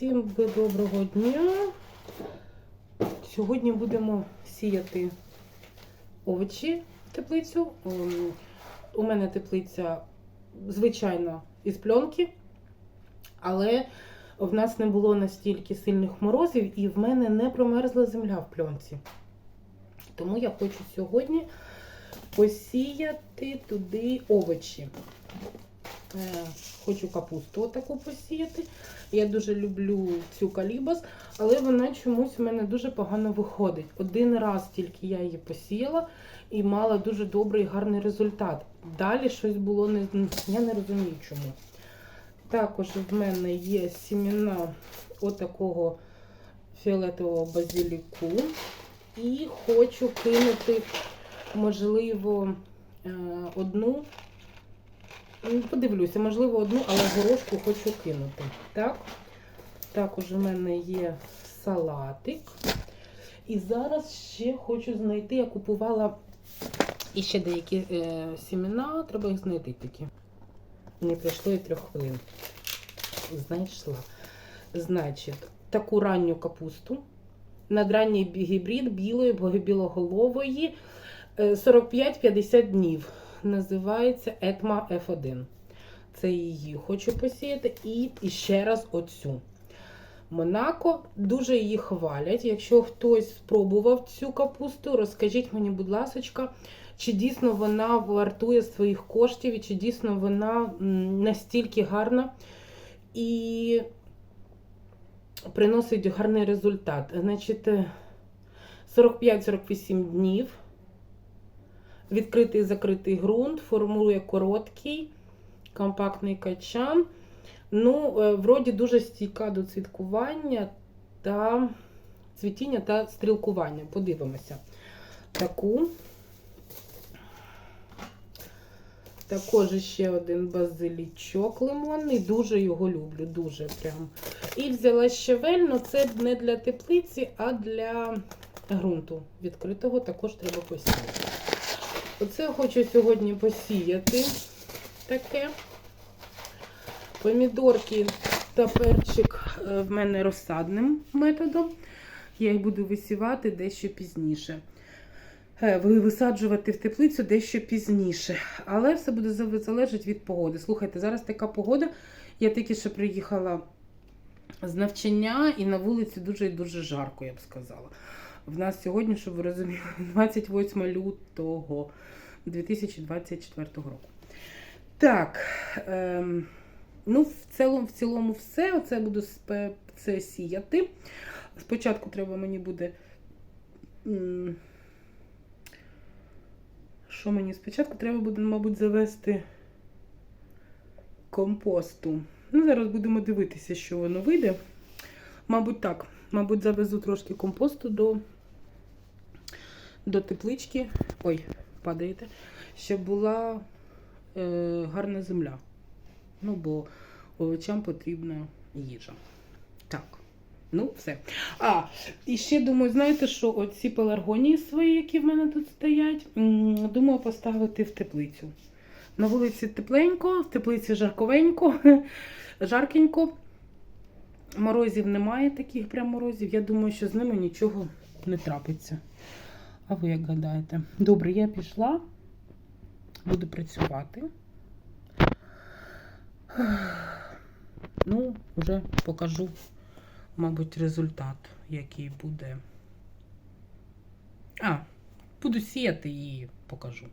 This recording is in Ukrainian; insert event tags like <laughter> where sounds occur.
Всім доброго дня. Сьогодні будемо сіяти овочі в теплицю. Ем, У мене теплиця звичайно із пленки, але в нас не було настільки сильних морозів і в мене не промерзла земля в пленці. Тому я хочу сьогодні посіяти туди овочі. Е, Хочу капусту таку посіяти. Я дуже люблю цю калібас, але вона чомусь в мене дуже погано виходить. Один раз тільки я її посіяла і мала дуже добрий і гарний результат. Далі щось було не я не розумію чому. Також в мене є сімена отакого фіолетового базиліку. І хочу кинути, можливо, е, одну. Ну, Подивлюся, можливо, одну, але горошку хочу кинути. Так? Також у мене є салатик. І зараз ще хочу знайти, я купувала і ще деякі е, сімена, треба їх знайти такі. Не пройшло і трьох хвилин. Знайшла. Значить, таку ранню капусту. Надранній гібрид білої, білоголової е, 45-50 днів називається Етма F1. Це її хочу посіяти. І, і ще раз оцю. Монако дуже її хвалять. Якщо хтось спробував цю капусту, розкажіть мені, будь ласка, чи дійсно вона вартує своїх коштів, і чи дійсно вона настільки гарна і приносить гарний результат. Значить, е, 45-48 днів відкритий закритий ґрунт, формує короткий, компактний качан. Ну, е, вроді дуже стійка до цвіткування та цвітіння та стрілкування. Подивимося. Таку. Також ще один базилічок лимонний. Дуже його люблю, дуже прям. І взяла щавель, але це не для теплиці, а для ґрунту відкритого також треба посіяти. Оце хочу сьогодні посіяти таке. Помідорки та перчик е, в мене розсадним методом. Я їх буду висівати дещо пізніше. Е, Висаджувати в теплицю дещо пізніше. Але все буде залежати від погоди. Слухайте, зараз така погода. Я тільки що приїхала з навчання і на вулиці дуже і дуже жарко, я б сказала. В нас сьогодні, щоб ви розуміли, <laughs> 28 лютого 2024 року. Так, ем, ну, в цілому, в цілому все. Оце буду це сіяти. Спочатку треба мені буде. Що мені спочатку треба буде, мабуть, завести компосту. Ну, зараз будемо дивитися, що воно вийде. Мабуть, так. Мабуть, завезу трошки компосту до, до теплички. Ой, падаєте, щоб була е, гарна земля. Ну, бо овочам потрібна їжа. Так, ну все. А, і ще думаю, знаєте, що оці пеларгонії свої, які в мене тут стоять, думаю поставити в теплицю. На вулиці тепленько, в теплиці жарковенько, <laughs> жаркенько. Морозів немає таких прям морозів. Я думаю, що з ними нічого не трапиться. А ви як гадаєте? Добре, я пішла, буду працювати. Ну, вже покажу, мабуть, результат, який буде. А, буду сіяти і покажу.